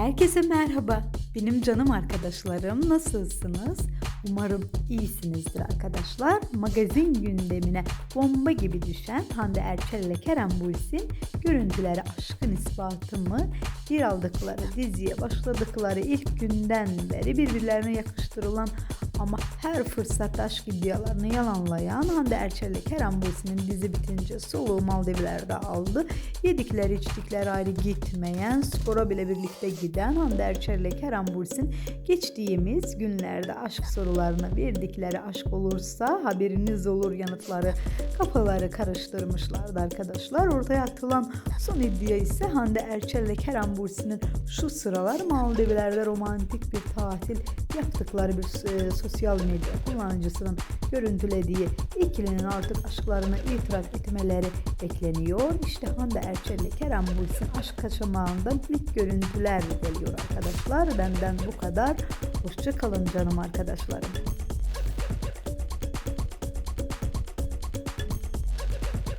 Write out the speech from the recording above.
Herkese merhaba. Benim canım arkadaşlarım nasılsınız? Umarım iyisinizdir arkadaşlar. Magazin gündemine bomba gibi düşen Hande Erçel ile Kerem Bülsin görüntüleri aşkın ispatı mı? Bir aldıkları diziye başladıkları ilk günden beri birbirlerine yakıştırılan ama her fırsatta aşk iddialarını yalanlayan Hande Erçel ile Kerem Bülsin'in dizi bitince soluğu Maldivler'de aldı. Yedikleri içtikleri ayrı gitmeyen, spora bile birlikte giden Hande Erçel ile Kerem Bülsin geçtiğimiz günlerde aşk sorularına verdikleri aşk olursa haberiniz olur yanıtları kafaları karıştırmışlardı arkadaşlar. Ortaya atılan son iddia ise Hande Erçel ile Kerem Bülsin'in şu sıralar Maldivler'de romantik bir tatil yaptıkları bir e, sosyal medya kullanıcısının görüntülediği ikilinin artık aşklarını itiraf etmeleri bekleniyor. İşte Hande Erçel ile Kerem Bülsin aşk kaçamağından ilk görüntüler geliyor arkadaşlar. Benden bu kadar. Hoşça kalın canım arkadaşlarım.